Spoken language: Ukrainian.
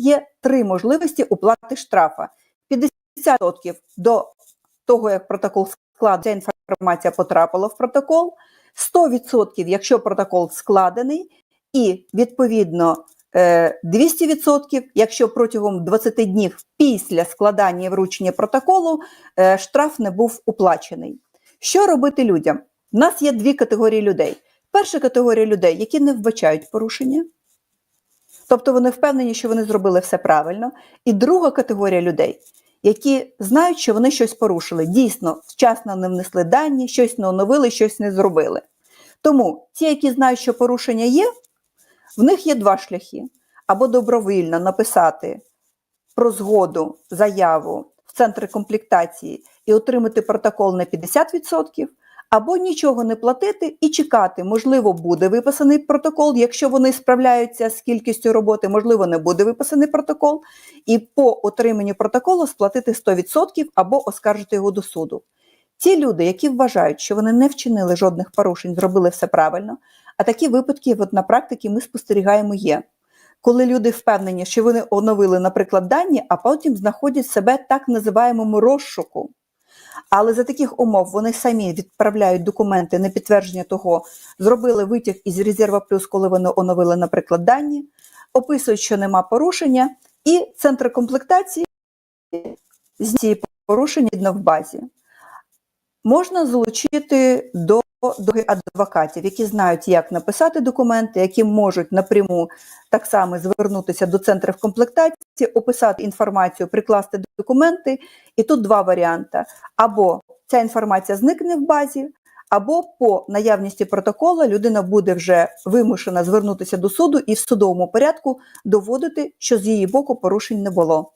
є три можливості уплати штрафа: 50% до того, як протокол складений, ця інформація потрапила в протокол, 100%, якщо протокол складений, і відповідно е, 200%, якщо протягом 20 днів після складання і вручення протоколу е, штраф не був уплачений. Що робити людям? У нас є дві категорії людей. Перша категорія людей, які не вбачають порушення, тобто вони впевнені, що вони зробили все правильно. І друга категорія людей, які знають, що вони щось порушили. Дійсно, вчасно не внесли дані, щось не оновили, щось не зробили. Тому ті, які знають, що порушення є, в них є два шляхи: або добровільно написати про згоду заяву в центри комплектації і отримати протокол на 50%, або нічого не платити і чекати. Можливо, буде виписаний протокол, якщо вони справляються з кількістю роботи, можливо, не буде виписаний протокол, і по отриманню протоколу сплатити 100% або оскаржити його до суду. Ті люди, які вважають, що вони не вчинили жодних порушень, зробили все правильно. А такі випадки, от на практиці, ми спостерігаємо є. Коли люди впевнені, що вони оновили, наприклад, дані, а потім знаходять себе так називаємому розшуку. Але за таких умов вони самі відправляють документи на підтвердження того, зробили витяг із резерва плюс, коли вони оновили, наприклад, дані, описують, що нема порушення, і центр комплектації з цієї порушення в базі. Можна залучити до адвокатів, які знають, як написати документи, які можуть напряму так само звернутися до центрів комплектації, описати інформацію, прикласти документи. І тут два варіанти: або ця інформація зникне в базі, або по наявності протокола людина буде вже вимушена звернутися до суду і в судовому порядку доводити, що з її боку порушень не було.